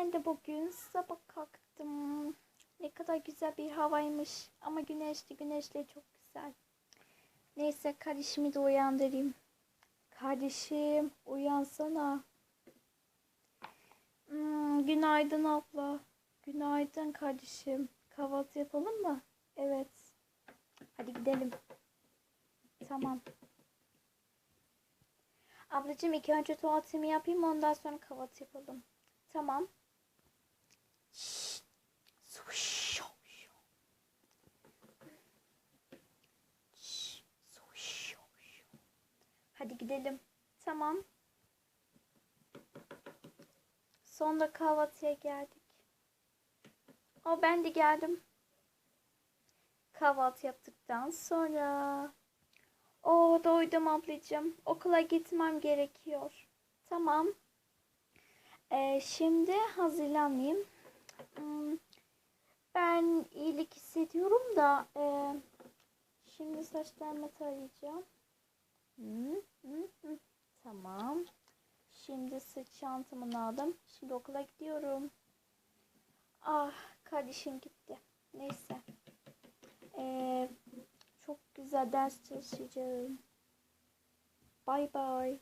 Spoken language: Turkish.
Ben de bugün sabah kalktım. Ne kadar güzel bir havaymış. Ama güneşli güneşli çok güzel. Neyse kardeşimi de uyandırayım. Kardeşim uyansana. Hmm, günaydın abla. Günaydın kardeşim. Kahvaltı yapalım mı? Evet. Hadi gidelim. Tamam. Ablacığım ilk önce tuvaletimi yapayım ondan sonra kahvaltı yapalım. Tamam. Hadi gidelim. Tamam. Sonunda kahvaltıya geldik. O ben de geldim. Kahvaltı yaptıktan sonra. O doydum ablacığım. Okula gitmem gerekiyor. Tamam. Ee, şimdi hazırlanayım. Hmm, Ben iyilik hissediyorum da e, şimdi saçlarımı tarayacağım. Hı, hı. Tamam. Şimdi sırt çantamı aldım. Şimdi okula gidiyorum. Ah kardeşim gitti. Neyse. Ee, çok güzel ders çalışacağım. Bye bye.